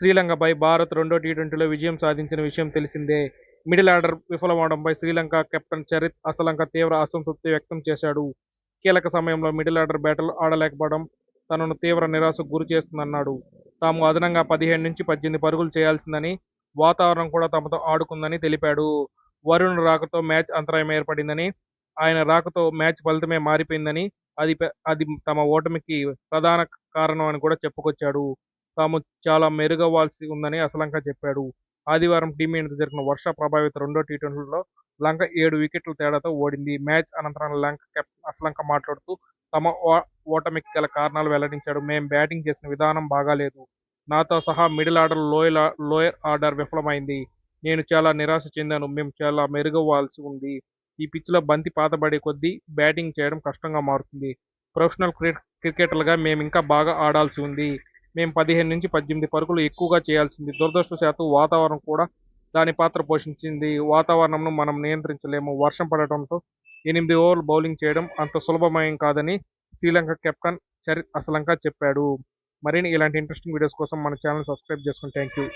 శ్రీలంకపై భారత్ రెండో టీ ట్వంటీలో విజయం సాధించిన విషయం తెలిసిందే. మిడిల్ ఆర్డర్ విఫలమవడంపై శ్రీలంక కెప్టెన్ చరిత్ అసలంక తీవ్ర అసంతృప్తి వ్యక్తం చేశాడు. కీలక సమయంలో మిడిల్ ఆర్డర్ బ్యాటలు ఆడలేకపోవడం తనను తీవ్ర నిరాశకు గురి చేస్తుందన్నాడు. తాము అదనంగా పదిహేను నుంచి పద్దెనిమిది పరుగులు చేయాల్సిందని వాతావరణం కూడా తమతో ఆడుకుందని తెలిపాడు. వరుణ్ రాకతో మ్యాచ్ అంతరాయం ఏర్పడిందని ఆయన రాకతో మ్యాచ్ ఫలితమే మారిపోయిందని అది అది తమ ఓటమికి ప్రధాన కారణం అని కూడా చెప్పుకొచ్చాడు. తాము చాలా మెరుగవ్వాల్సి ఉందని అసలంక చెప్పాడు. ఆదివారం టీమిండియాతో జరిగిన వర్ష ప్రభావిత రెండో టీ ట్వంటీలో లంక ఏడు వికెట్ల తేడాతో ఓడింది. మ్యాచ్ అనంతరం లంక కెప్టెన్ అసలంక మాట్లాడుతూ తమ ఓ- ఓటమికి గల కారణాలు వెల్లడించాడు. మేం బ్యాటింగ్ చేసిన విధానం బాగాలేదు. నాతో సహా middle order lower lower order విఫలమైంది. నేను చాలా నిరాశ చెందాను. మేము చాలా మెరుగవ్వాల్సి ఉంది. ఈ పిచ్లో బంతి పాతబడే కొద్దీ బ్యాటింగ్ చేయడం కష్టంగా మారుతుంది. ప్రొఫెషనల్ క్రికెట్ క్రికెటర్లుగా మేము ఇంకా బాగా ఆడాల్సి ఉంది. మేము పదిహేను నుంచి పద్దెనిమిది పరుగులు ఎక్కువగా చేయాల్సింది. దురదృష్టవశాత్తు వాతావరణం కూడా దాని పాత్ర పోషించింది. వాతావరణంను మనం నియంత్రించలేము. వర్షం పడటంతో ఎనిమిది ఓవర్లు బౌలింగ్ చేయడం అంత సులభమయం కాదని శ్రీలంక కెప్టెన్ చరిత్ అసలంక చెప్పాడు. మరిన్ని ఇలాంటి ఇంట్రెస్టింగ్ వీడియోస్ కోసం మన ఛానల్ సబ్స్క్రైబ్ చేసుకుని థ్యాంక్ యూ